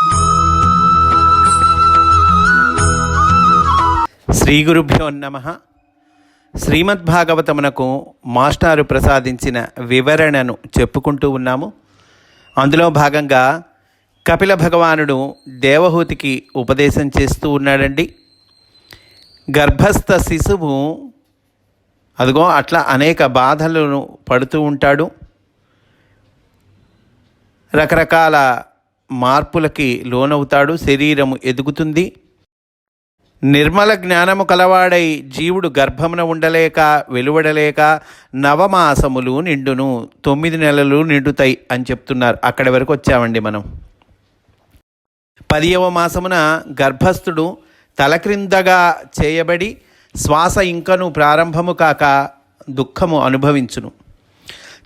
శ్రీ గురుభ్యో నమ. శ్రీమద్భాగవతమునకు మాస్టారు ప్రసాదించిన వివరణను చెప్పుకుంటూ ఉన్నాము. అందులో భాగంగా కపిల భగవానుడు దేవహూతికి ఉపదేశం చేస్తూ ఉన్నాడండి. గర్భస్థ శిశువు అదిగో అట్లా అనేక బాధలను పడుతూ ఉంటాడు. రకరకాల మార్పులకి లోనవుతాడు శరీరము ఎదుగుతుంది. నిర్మల జ్ఞానము కలవాడై జీవుడు గర్భమున ఉండలేక వెలువడలేక నవమాసములు నిండును తొమ్మిది నెలలు నిండుతాయి అని చెప్తున్నారు. అక్కడి వరకు వచ్చామండి మనం. పదియవ మాసమున గర్భస్థుడు తలక్రిందగా చేయబడి శ్వాస ఇంకను ప్రారంభము కాక దుఃఖము అనుభవించును.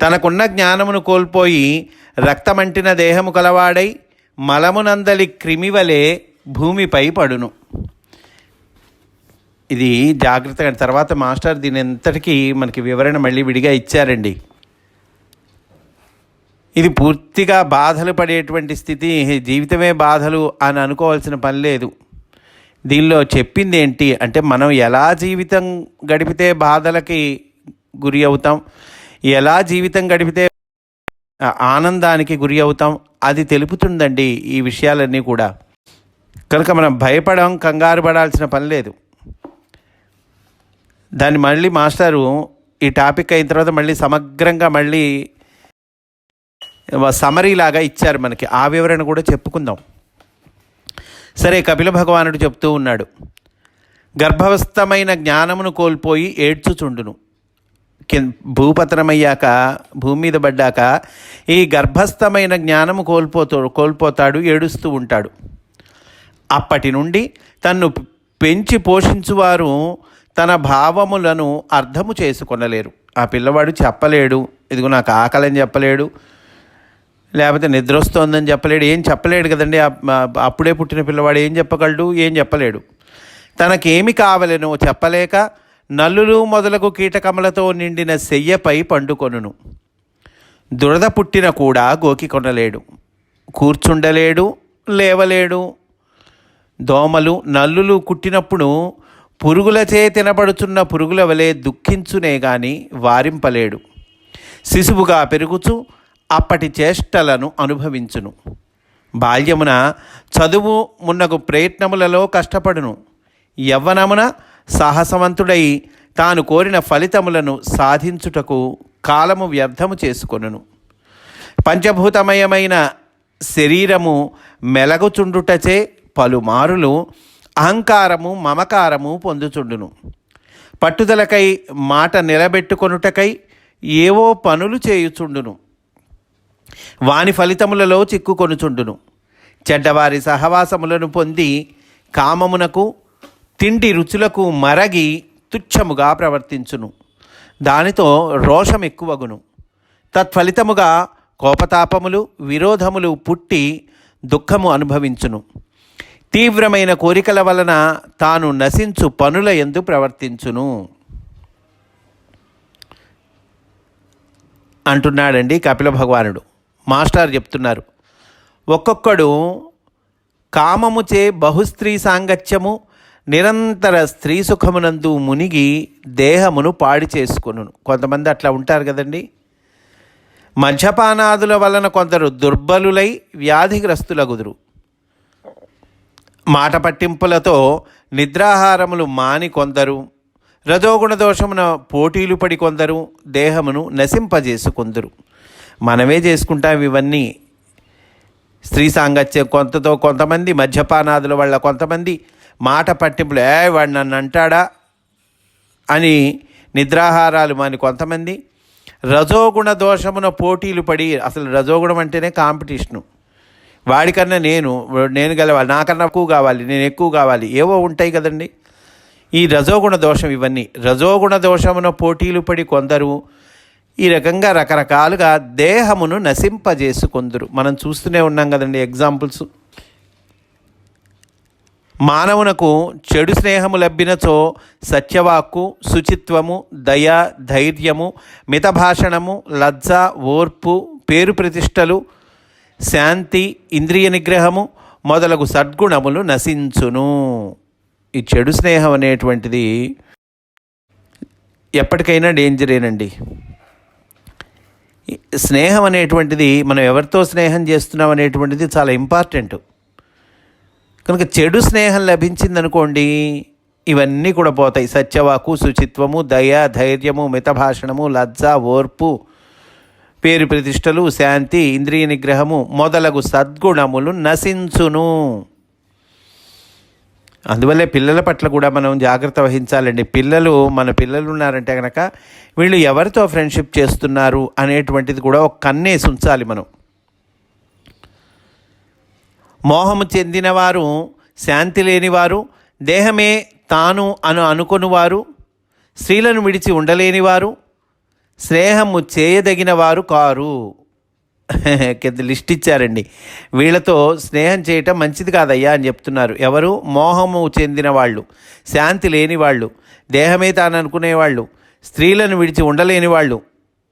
తనకున్న జ్ఞానమును కోల్పోయి రక్తమంటిన దేహము కలవాడై మలమునందలి క్రిమివలే భూమిపై పడును. ఇది జాగ్రత్తగా తర్వాత మాస్టర్ దీని ఎంతటికీ మనకి వివరణ మళ్ళీ విడిగా ఇచ్చారండి. ఇది పూర్తిగా బాధలు పడేటువంటి స్థితి జీవితమే బాధలు అని అనుకోవాల్సిన పని లేదు. దీనిలో చెప్పింది ఏంటి అంటే మనం ఎలా జీవితం గడిపితే బాధలకి గురి అవుతాం ఎలా జీవితం గడిపితే ఆనందానికి గురి అవుతాం. అది తెలుపుతుందండి ఈ విషయాలన్నీ కూడా. కనుక మనం భయపడం కంగారు పడాల్సిన పని లేదు. దాన్ని మళ్ళీ మాస్టారు ఈ టాపిక్ అయిన తర్వాత మళ్ళీ సమగ్రంగా మళ్ళీ సమరీ లాగా ఇచ్చారు మనకి. ఆ వివరణ కూడా చెప్పుకుందాం. సరే కపిల భగవానుడు చెప్తూ ఉన్నాడు. గర్భవస్థమైన జ్ఞానమును కోల్పోయి ఏడ్చుచుండును. భూపతనమయ్యాక భూమి మీద పడ్డాక ఈ గర్భస్థమైన జ్ఞానము కోల్పోతూ కోల్పోతాడు ఏడుస్తూ ఉంటాడు. అప్పటి నుండి తన్ను పెంచి పోషించువారు తన భావములను అర్థము చేసుకొనలేరు. ఆ పిల్లవాడు చెప్పలేడు. ఇదిగో నాకు ఆకలని చెప్పలేడు. లేకపోతే నిద్ర వస్తోందని చెప్పలేడు. ఏం చెప్పలేడు కదండి. అప్పుడే పుట్టిన పిల్లవాడు ఏం చెప్పగలడు? ఏం చెప్పలేడు. తనకేమి కావలేను చెప్పలేక నల్లులు మొదలగు కీటకములతో నిండిన శయ్యపై పండుకొనును. దురద పుట్టిన కూడా గోకి కొనలేడు. కూర్చుండలేడు లేవలేడు. దోమలు నల్లులు కుట్టినప్పుడు పురుగులచే తినబడుచున్న పురుగుల వలె దుఃఖించునే గాని వారింపలేడు. శిశువుగా పెరుగుచు అప్పటి చేష్టలను అనుభవించును. బాల్యమున చదువు మున్నగు ప్రయత్నములలో కష్టపడును. యవ్వనమున సాహసవంతుడై తాను కోరిన ఫలితములను సాధించుటకు కాలము వ్యర్థము చేసుకొనును. పంచభూతమయమైన శరీరము మెలగుచుండుటచే పలుమారులు అహంకారము మమకారము పొందుచుండును. పట్టుదలకై మాట నిలబెట్టుకొనుటకై ఏవో పనులు చేయుచుండును. వాని ఫలితములలో చిక్కుకొనుచుండును. చెడ్డవారి సహవాసములను పొంది కామమునకు తిండి రుచులకు మరగి తుచ్చముగా ప్రవర్తించును. దానితో రోషం ఎక్కువగును. తత్ఫలితముగా కోపతాపములు విరోధములు పుట్టి దుఃఖము అనుభవించును. తీవ్రమైన కోరికల వలన తాను నశించు పనుల ఎందు ప్రవర్తించును. అంటున్నాడండి కపిల భగవానుడు. మాస్టర్ చెప్తున్నారు. ఒక్కొక్కడు కామముచే బహుస్త్రీ సాంగత్యము నిరంతర స్త్రీ సుఖమునందు మునిగి దేహమును పాడి చేసుకును కొంతమంది అట్లా ఉంటారు కదండి. మద్యపానాదుల వలన కొందరు దుర్బలులై వ్యాధిగ్రస్తులగుదురు. మాట పట్టింపులతో నిద్రాహారములు మాని కొందరు రజోగుణ దోషమున పోటీలు పడి కొందరు దేహమును నశింపజేసుకుందరు. మనమే చేసుకుంటాం ఇవన్నీ. స్త్రీ సాంగత్యం కొంతతో కొంతమంది మద్యపానాదుల వల్ల కొంతమంది మాట పట్టింపులు ఏ వాడు నన్ను అంటాడా? అని నిద్రాహారాలు మాని కొంతమంది. రజోగుణ దోషమున పోటీలు పడి అసలు రజోగుణం అంటేనే కాంపిటీషను. వాడికన్నా నేను నేను గెలవాలి నాకన్నా ఎక్కువ కావాలి నేను ఎక్కువ కావాలి ఏవో ఉంటాయి కదండి. ఈ రజోగుణ దోషం ఇవన్నీ. రజోగుణ దోషమున పోటీలు పడి కొందరు ఈ రకంగా రకరకాలుగా దేహమును నశింపజేసుకొందరు. మనం చూస్తూనే ఉన్నాం కదండి ఎగ్జాంపుల్స్. మానవునకు చెడు స్నేహము లబ్బినచో సత్యవాక్కు శుచిత్వము దయ ధైర్యము మితభాషణము లజ్జ ఓర్పు పేరు ప్రతిష్టలు శాంతి ఇంద్రియ నిగ్రహము మొదలగు సద్గుణములు నశించును. ఈ చెడు స్నేహం అనేటువంటిది ఎప్పటికైనా డేంజరేనండి. స్నేహం అనేటువంటిది మనం ఎవరితో స్నేహం చేస్తున్నాం అనేటువంటిది చాలా ఇంపార్టెంట్. కనుక చెడు స్నేహం లభించిందనుకోండి ఇవన్నీ కూడా పోతాయి. సత్యవాకు శుచిత్వము దయ ధైర్యము మితభాషణము లజ్జ ఓర్పు పేరు ప్రతిష్టలు శాంతి ఇంద్రియ నిగ్రహము మొదలగు సద్గుణములు నశించును. అందువల్లే పిల్లల పట్ల కూడా మనం జాగ్రత్త వహించాలండి. పిల్లలు మన పిల్లలు ఉన్నారంటే కనుక వీళ్ళు ఎవరితో ఫ్రెండ్షిప్ చేస్తున్నారు అనేటువంటిది కూడా ఒక కన్నేసి ఉంచాలి మనం. మోహము చెందినవారు శాంతి లేనివారు దేహమే తాను అను అనుకొనివారు స్త్రీలను విడిచి ఉండలేనివారు స్నేహము చేయదగిన వారు కారు. కింద లిస్ట్ ఇచ్చారండి. వీళ్ళతో స్నేహం చేయటం మంచిది కాదయ్యా అని చెప్తున్నారు. ఎవరు? మోహము చెందిన వాళ్ళు శాంతి లేని వాళ్ళు దేహమే తాను అనుకునేవాళ్ళు స్త్రీలను విడిచి ఉండలేని వాళ్ళు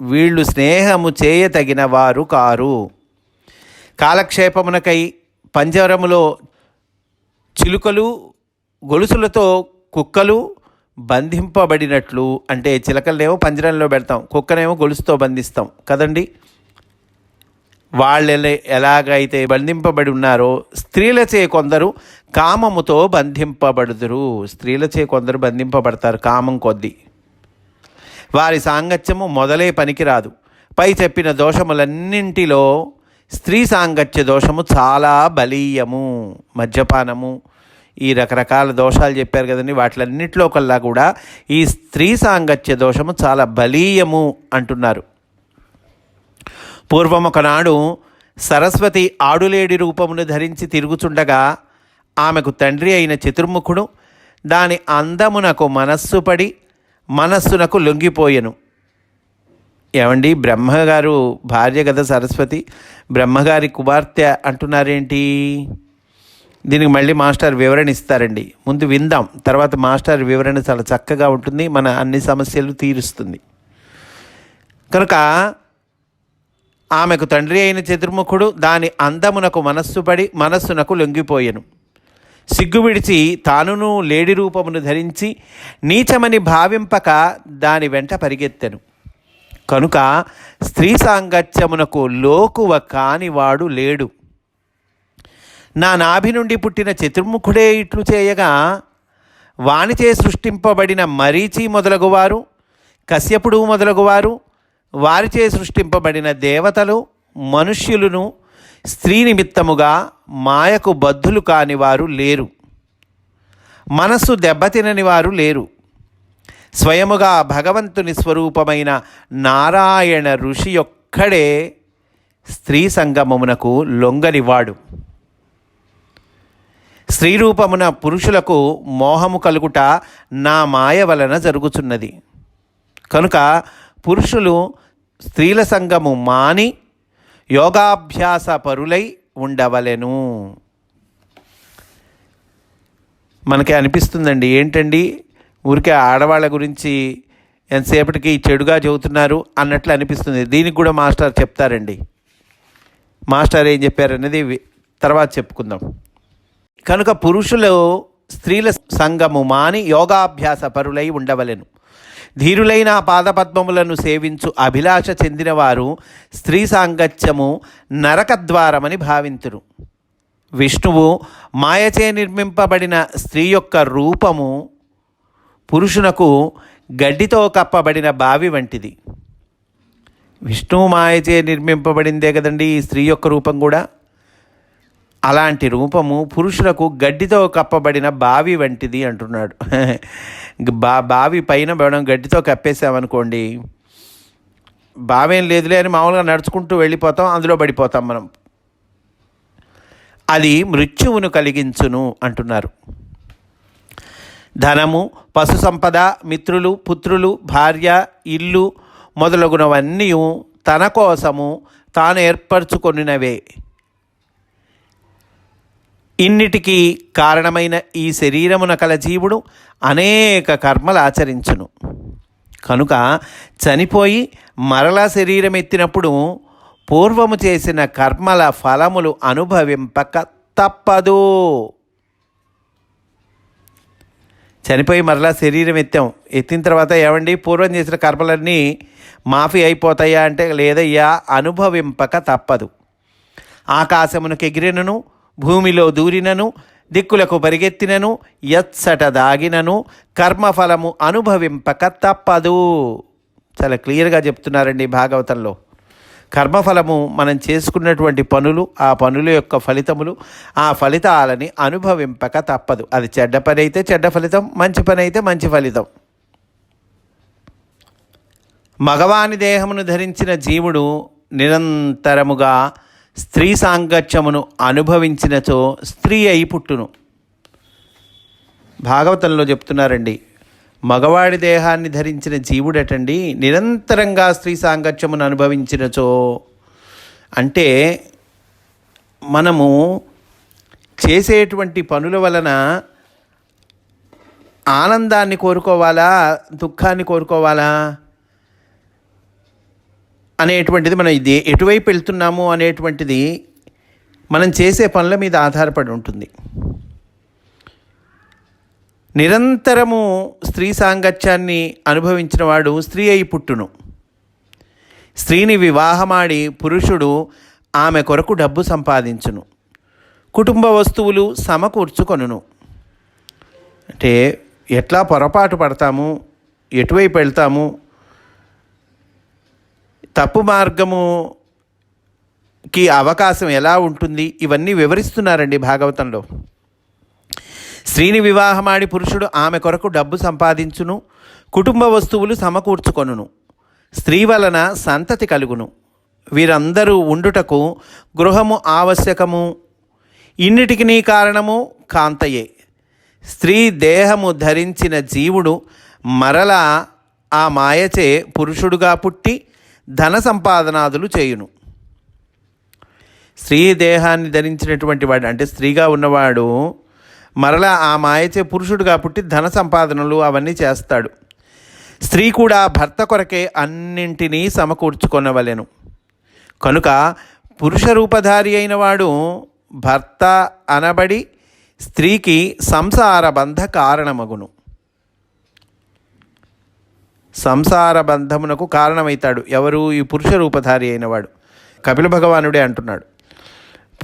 వీళ్ళు స్నేహము చేయతగిన వారు కారు. కాలక్షేపమునకై పంజరములో చిలుకలు గొలుసులతో కుక్కలు బంధింపబడినట్లు అంటే చిలకలనేమో పంజరంలో పెడతాం కుక్కనేమో గొలుసుతో బంధిస్తాం కదండి. వాళ్ళు ఎలాగైతే బంధింపబడి ఉన్నారో స్త్రీలచే కొందరు కామముతో బంధింపబడుదురు. స్త్రీలచే కొందరు బంధింపబడతారు కామం కొద్దీ. వారి సాంగత్యము మొదలే పనికిరాదు. పై చెప్పిన దోషములన్నింటిలో స్త్రీ సాంగత్య దోషము చాలా బలీయము మద్యపానము. ఈ రకరకాల దోషాలు చెప్పారు కదండి. వాటిలన్నింటిలో కల్లా కూడా ఈ స్త్రీ సాంగత్య దోషము చాలా బలీయము అంటున్నారు. పూర్వం ఒకనాడు సరస్వతి ఆడులేడి రూపమును ధరించి తిరుగుచుండగా ఆమెకు తండ్రి అయిన చతుర్ముఖుడు దాని అందమునకు మనస్సు పడి మనస్సునకు లొంగిపోయెను. ఏమండి? బ్రహ్మగారు భార్య కదా సరస్వతి. బ్రహ్మగారి కుమార్తె అంటున్నారేంటి? దీనికి మళ్ళీ మాస్టర్ వివరణ ఇస్తారండి. ముందు విందాం. తర్వాత మాస్టర్ వివరణ చాలా చక్కగా ఉంటుంది. మన అన్ని సమస్యలు తీరుస్తుంది. కనుక ఆమెకు తండ్రి అయిన చతుర్ముఖుడు దాని అందమునకు మనస్సు పడి మనస్సునకు లొంగిపోయెను. సిగ్గు విడిచి తానును లేడి రూపమును ధరించి నీచమని భావింపక దాని వెంట పరిగెత్తెను. కనుక స్త్రీ సాంగత్యమునకు లోకువ కానివాడు లేడు. నా నాభి నుండి పుట్టిన చతుర్ముఖుడే ఇట్లు చేయగా వానిచే సృష్టింపబడిన మరీచి మొదలగువారు కశ్యపుడు మొదలగువారు వారిచే సృష్టింపబడిన దేవతలు మనుష్యులను స్త్రీ నిమిత్తముగా మాయకు బద్ధులు కానివారు లేరు. మనస్సు దెబ్బతినని వారు లేరు. స్వయముగా భగవంతుని స్వరూపమైన నారాయణ ఋషి ఒక్కడే స్త్రీ సంగమమునకు లొంగనివాడు. స్త్రీ రూపమున పురుషులకు మోహము కలుగుట నా మాయ వలన జరుగుచున్నది. కనుక పురుషులు స్త్రీల సంగము మాని యోగాభ్యాస పరులై ఉండవలెను. మనకి అనిపిస్తుందండి ఏంటండి? ఊరికే ఆడవాళ్ళ గురించి ఎంతసేపటికి చెడుగా చెబుతున్నారు అన్నట్లు అనిపిస్తుంది. దీనికి కూడా మాస్టర్ చెప్తారండి. మాస్టర్ ఏం చెప్పారనేది తర్వాత చెప్పుకుందాం. కనుక పురుషులు స్త్రీల సంగము మాని యోగాభ్యాస పరులై ఉండవలెను. ధీరులైన పాదపద్మములను సేవించు అభిలాష చెందినవారు స్త్రీ సాంగత్యము నరకద్వారమని భావింతురు. విష్ణువు మాయచే నిర్మింపబడిన స్త్రీ యొక్క రూపము పురుషునకు గడ్డితో కప్పబడిన బావి వంటిది. విష్ణువు మాయచే నిర్మింపబడిందే కదండి ఈ స్త్రీ యొక్క రూపం కూడా? అలాంటి రూపము పురుషులకు గడ్డితో కప్పబడిన బావి వంటిది అంటున్నాడు. బా బావి పైన మనం గడ్డితో కప్పేసామనుకోండి బావేం లేదులే అని మామూలుగా నడుచుకుంటూ వెళ్ళిపోతాం అందులో పడిపోతాం మనం. అది మృత్యువును కలిగించును అంటున్నారు. ధనము పశు సంపద మిత్రులు పుత్రులు భార్య ఇల్లు మొదలగునవన్నీ తన కోసము తాను ఏర్పరచుకొనినవే. ఇన్నిటికీ కారణమైన ఈ శరీరమున కల జీవుడు అనేక కర్మలు ఆచరించును. కనుక చనిపోయి మరలా శరీరం ఎత్తినప్పుడు పూర్వము చేసిన కర్మల ఫలములు అనుభవింపక తప్పదు. చనిపోయి మరలా శరీరం ఎత్తాం. ఎత్తిన తర్వాత ఏమండి? పూర్వం చేసిన కర్మలన్నీ మాఫీ అయిపోతాయా అంటే లేదయ్యా అనుభవింపక తప్పదు. ఆకాశమునకు ఎగిరినను భూమిలో దూరినను దిక్కులకు పరిగెత్తినను ఎచ్చట దాగినను కర్మఫలము అనుభవింపక తప్పదు. చాలా క్లియర్గా చెప్తున్నారండి భాగవతంలో. కర్మఫలము మనం చేసుకున్నటువంటి పనులు ఆ పనుల యొక్క ఫలితములు ఆ ఫలితాలని అనుభవింపక తప్పదు. అది చెడ్డ పని అయితే చెడ్డ ఫలితం మంచి పని అయితే మంచి ఫలితం. మగవాని దేహమును ధరించిన జీవుడు నిరంతరముగా స్త్రీ సాంగత్యమును అనుభవించినచో స్త్రీ అయి పుట్టును. భాగవతంలో చెప్తున్నారండి మగవాడి దేహాన్ని ధరించిన జీవుడటండి నిరంతరంగా స్త్రీ సాంగత్యమును అనుభవించినచో. అంటే మనము చేసేటువంటి పనుల వలన ఆనందాన్ని కోరుకోవాలా దుఃఖాన్ని కోరుకోవాలా అనేటువంటిది మనం ఇది ఎటువైపు వెళ్తున్నాము అనేటువంటిది మనం చేసే పనుల మీద ఆధారపడి ఉంటుంది. నిరంతరము స్త్రీ సాంగత్యాన్ని అనుభవించిన వాడు స్త్రీ అయి పుట్టును. స్త్రీని వివాహమాడి పురుషుడు ఆమె కొరకు డబ్బు సంపాదించును. కుటుంబ వస్తువులు సమకూర్చుకొనును. అంటే ఎట్లా పొరపాటు పడతాము? ఎటువైపు వెళ్తాము? తప్పు మార్గముకి అవకాశం ఎలా ఉంటుంది? ఇవన్నీ వివరిస్తున్నారండి భాగవతంలో. స్త్రీని వివాహమాడి పురుషుడు ఆమె కొరకు డబ్బు సంపాదించును కుటుంబ వస్తువులు సమకూర్చుకొనును. స్త్రీ వలన సంతతి కలుగును. వీరందరూ ఉండుటకు గృహము ఆవశ్యకము. ఇన్నిటికి నీ కారణము? కాంతయే. స్త్రీ దేహము ధరించిన జీవుడు మరలా ఆ మాయచే పురుషుడుగా పుట్టి ధన సంపాదనాదులు చేయును. స్త్రీ దేహాన్ని ధరించినటువంటి వాడు అంటే స్త్రీగా ఉన్నవాడు మరలా ఆ మాయచే పురుషుడుగా పుట్టి ధన సంపాదనలు అవన్నీ చేస్తాడు. స్త్రీ కూడా భర్త కొరకే అన్నింటినీ సమకూర్చుకొనవలెను. కనుక పురుష రూపధారి అయిన వాడు భర్త అనబడి స్త్రీకి సంసార బంధ కారణమగును. సంసార బంధమునకు కారణమవుతాడు ఎవరు? ఈ పురుష రూపధారి అయినవాడు కపిల భగవానుడే అంటున్నాడు.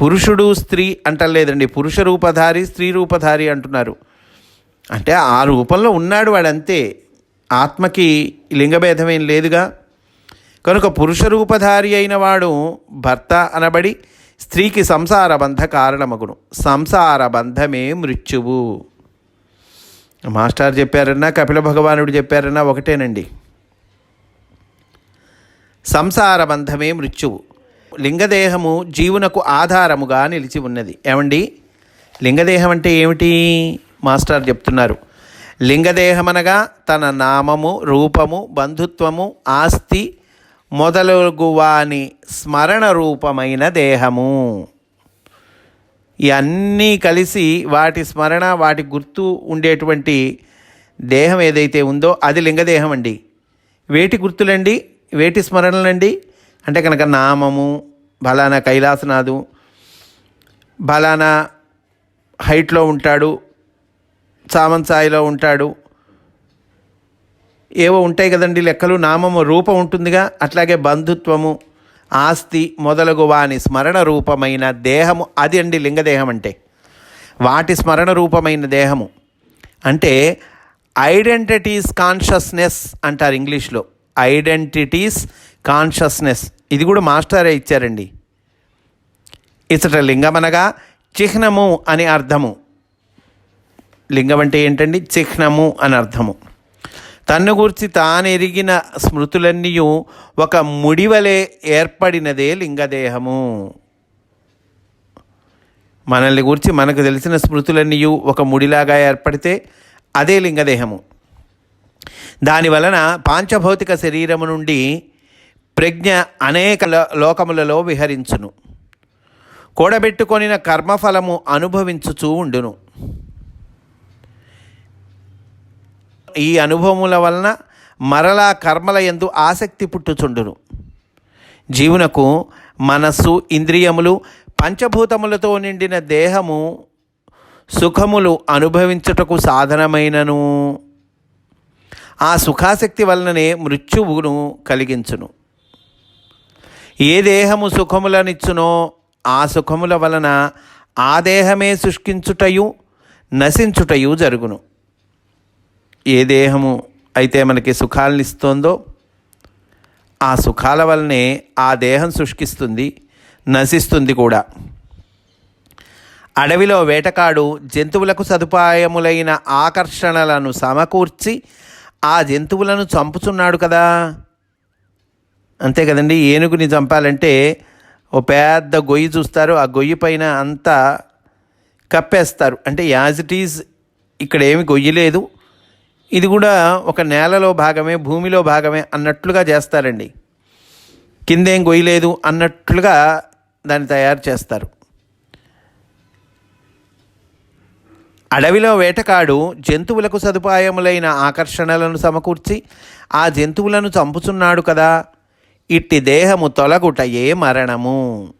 పురుషుడు స్త్రీ అంటలేదండి. పురుష రూపధారి స్త్రీ రూపధారి అంటున్నారు. అంటే ఆ రూపంలో ఉన్నాడు వాడంతే. ఆత్మకి లింగభేదమేం లేదుగా. కనుక పురుష రూపధారి అయిన వాడు భర్త అనబడి స్త్రీకి సంసార బంధ కారణమగును. సంసార బంధమే మృత్యువు. మాస్టర్ చెప్పారన్నా కపిల భగవానుడు చెప్పారన్నా ఒకటేనండి. సంసార బంధమే మృత్యువు. లింగదేహము జీవునకు ఆధారముగా నిలిచి ఉన్నది. ఏమండి? లింగదేహం అంటే ఏమిటి? మాస్టర్ చెప్తున్నారు. లింగదేహం అనగా తన నామము రూపము బంధుత్వము ఆస్తి మొదలగు వాని స్మరణ రూపమైన దేహము. ఇవన్నీ కలిసి వాటి స్మరణ వాటి గుర్తు ఉండేటువంటి దేహం ఏదైతే ఉందో అది లింగదేహం అండి. వేటి గుర్తులండి? వేటి స్మరణలండి? అంటే కనుక నామము బలానా కైలాసనాథు బలానా హైట్లో ఉంటాడు సామంత్ ఉంటాడు. ఏవో ఉంటాయి కదండి లెక్కలు నామము రూపం ఉంటుందిగా. అట్లాగే బంధుత్వము ఆస్తి మొదలగు వాని స్మరణ రూపమైన దేహము. అది అండి లింగదేహం అంటే. వాటి స్మరణ రూపమైన దేహము. అంటే ఐడెంటిటీస్ కాన్షియస్నెస్ అంటారు ఇంగ్లీష్లో. Identities consciousness. ఇది కూడా మాస్టరే ఇచ్చారండి. ఇచ్చట లింగమనగా చిహ్నము అని అర్థము. లింగం అంటే ఏంటండి? చిహ్నము అని అర్థము. తన్ను గురించి తానెరిగిన స్మృతులన్నీ ఒక ముడివలే ఏర్పడినదే లింగదేహము. మనల్ని గురించి మనకు తెలిసిన స్మృతులన్నీ ఒక ముడిలాగా ఏర్పడితే అదే లింగదేహము. దాని వలన పాంచభౌతిక శరీరము నుండి ప్రజ్ఞ అనేక లోకములలో విహరించును. కూడబెట్టుకొనిన కర్మఫలము అనుభవించుచూ ఉండును. ఈ అనుభవముల వలన మరలా కర్మల ఎందు ఆసక్తి పుట్టుచుండును. జీవునకు మనస్సు ఇంద్రియములు పంచభూతములతో నిండిన దేహము సుఖములు అనుభవించుటకు సాధనమైనను. ఆ సుఖాసక్తి వలననే మృత్యువును కలిగించును. ఏ దేహము సుఖములనిచ్చునో ఆ సుఖముల వలన ఆ దేహమే శుష్కించుటయు నశించుటయు జరుగును. ఏ దేహము అయితే మనకి సుఖాలను ఆ సుఖాల వల్లనే ఆ దేహం శుష్కిస్తుంది నశిస్తుంది కూడా. అడవిలో వేటకాడు జంతువులకు సదుపాయములైన ఆకర్షణలను సమకూర్చి ఆ జంతువులను చంపుచున్నాడు కదా. అంతే కదండి ఏనుగుని చంపాలంటే ఓ పెద్ద గొయ్యి చూస్తారు ఆ గొయ్యి పైన అంతా కప్పేస్తారు. అంటే యాజ్ ఇట్ ఈజ్ ఇక్కడ ఏమి గొయ్యి లేదు. ఇది కూడా ఒక నేలలో భాగమే భూమిలో భాగమే అన్నట్లుగా చేస్తారండి. కిందేం గొయ్యి లేదు అన్నట్లుగా దాన్ని తయారు చేస్తారు. అడవిలో వేటకాడు జంతువులకు సదుపాయములైన ఆకర్షణలను సమకూర్చి ఆ జంతువులను చంపుచున్నాడు కదా ఇట్టి దేహము తొలగుటయే మరణము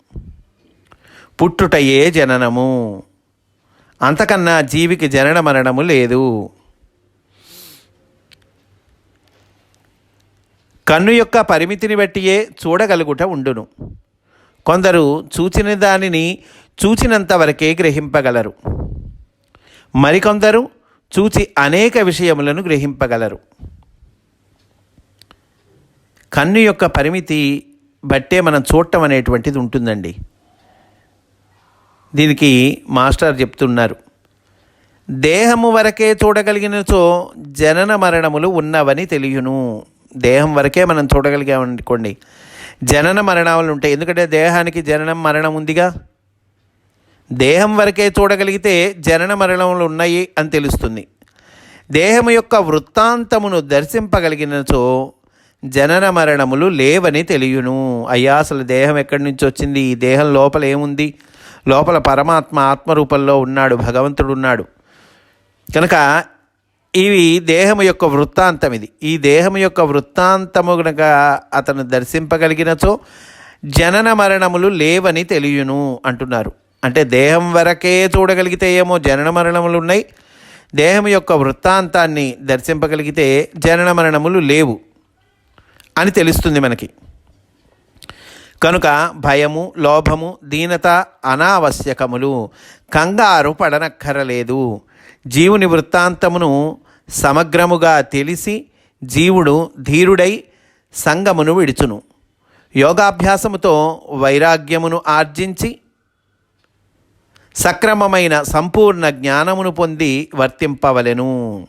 పుట్టుటయే జననము. అంతకన్నా జీవికి జనన మరణము లేదు. కన్ను యొక్క పరిమితిని బట్టియే చూడగలుగుట ఉండును. కొందరు చూచిన దానిని చూచినంత వరకే గ్రహింపగలరు. మరికొందరు చూచి అనేక విషయములను గ్రహింపగలరు. కన్ను యొక్క పరిమితి బట్టే మనం చూడటం అనేటువంటిది ఉంటుందండి. దీనికి మాస్టర్ చెప్తున్నారు. దేహము వరకే చూడగలిగినచో జనన మరణములు ఉన్నవని తెలియను. దేహం వరకే మనం చూడగలిగామనుకోండి. జనన మరణాలు ఉంటాయి. ఎందుకంటే దేహానికి జననం మరణం ఉందిగా? దేహం వరకే చూడగలిగితే జనన మరణములు ఉన్నాయి అని తెలుస్తుంది. దేహము యొక్క వృత్తాంతమును దర్శింపగలిగినచో జనన మరణములు లేవని తెలియను. అయ్యా అసలు దేహం ఎక్కడి నుంచి వచ్చింది? ఈ దేహం లోపల ఏముంది? లోపల పరమాత్మ ఆత్మరూపంలో ఉన్నాడు భగవంతుడు ఉన్నాడు. కనుక ఇవి దేహము యొక్క వృత్తాంతం ఇది. ఈ దేహము యొక్క వృత్తాంతము కనుక అతను దర్శింపగలిగినచో జనన మరణములు లేవని తెలియను అంటున్నారు. అంటే దేహం వరకే చూడగలిగితే ఏమో జనన మరణములు ఉన్నాయి. దేహం యొక్క వృత్తాంతాన్ని దర్శింపగలిగితే జనన మరణములు లేవు. అని తెలుస్తుంది మనకి. కనుక భయము లోభము దీనత అనావశ్యకములు కంగారు పడనక్కరలేదు. జీవుని వృత్తాంతమును సమగ్రముగా తెలిసి జీవుడు ధీరుడై సంగమును విడుచును. యోగాభ్యాసముతో వైరాగ్యమును ఆర్జించి సక్రమమైన సంపూర్ణ జ్ఞానమును పొంది వర్తింపవలెను.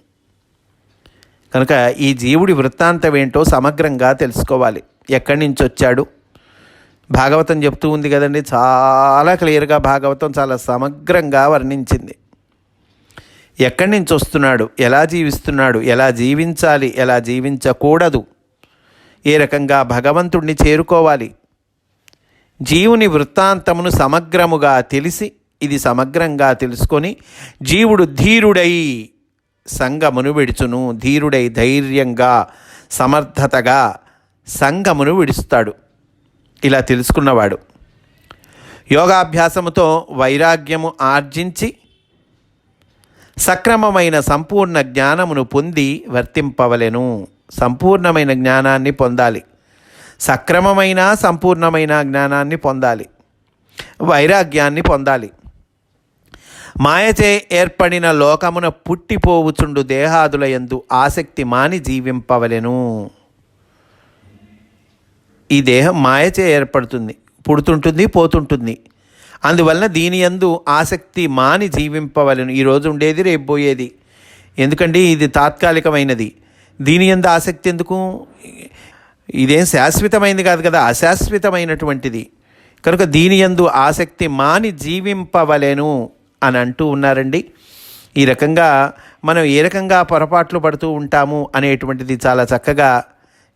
కనుక ఈ జీవుడి వృత్తాంతం ఏంటో సమగ్రంగా తెలుసుకోవాలి. ఎక్కడి నుంచి వచ్చాడు? భాగవతం చెప్తూ ఉంది కదండి చాలా క్లియర్గా భాగవతం చాలా సమగ్రంగా వర్ణించింది. ఎక్కడి నుంచి వస్తున్నాడు? ఎలా జీవిస్తున్నాడు? ఎలా జీవించాలి? ఎలా జీవించకూడదు? ఏ రకంగా భగవంతుణ్ణి చేరుకోవాలి? జీవుని వృత్తాంతమును సమగ్రముగా తెలిసి ఇది సమగ్రంగా తెలుసుకొని జీవుడు ధీరుడై సంగమును విడుచును. ధీరుడై ధైర్యంగా సమర్థతగా సంగమును విడుస్తాడు. ఇలా తెలుసుకున్నవాడు. యోగాభ్యాసముతో వైరాగ్యము ఆర్జించి సక్రమమైన సంపూర్ణ జ్ఞానమును పొంది వర్తింపవలెను. సంపూర్ణమైన జ్ఞానాన్ని పొందాలి. సక్రమమైన సంపూర్ణమైన జ్ఞానాన్ని పొందాలి. వైరాగ్యాన్ని పొందాలి. మాయచే ఏర్పడిన లోకమున పుట్టిపోవుచుండు దేహాదుల యందు ఆసక్తి మాని జీవింపవలెను. ఈ దేహం మాయచే ఏర్పడుతుంది పుడుతుంటుంది పోతుంటుంది. అందువలన దీని యందు ఆసక్తి మాని జీవింపవలను. ఈరోజు ఉండేది రేపు పోయేది. ఎందుకంటే ఇది తాత్కాలికమైనది. దీని యందు ఆసక్తి ఎందుకు? ఇదేం శాశ్వతమైనది కాదు కదా అశాశ్వతమైనటువంటిది. కనుక దీని యందు ఆసక్తి మాని జీవింపవలెను. అని అంటూ ఉన్నారండి. ఈ రకంగా మనం ఏ రకంగా పొరపాట్లు పడుతూ ఉంటాము అనేటువంటిది చాలా చక్కగా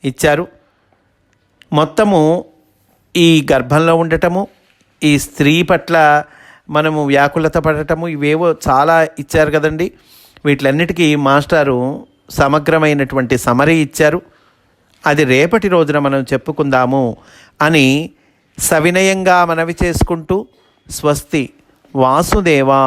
ఇచ్చారు. మొత్తము ఈ గర్భంలో ఉండటము ఈ స్త్రీ పట్ల మనము వ్యాకులత పడటము ఇవేవో చాలా ఇచ్చారు కదండి. వీటిలన్నిటికీ మాస్టారు సమగ్రమైనటువంటి సమరీ ఇచ్చారు. అది రేపటి రోజున మనం చెప్పుకుందాము అని సవినయంగా మనవి చేసుకుంటూ స్వస్తి వాసుదేవా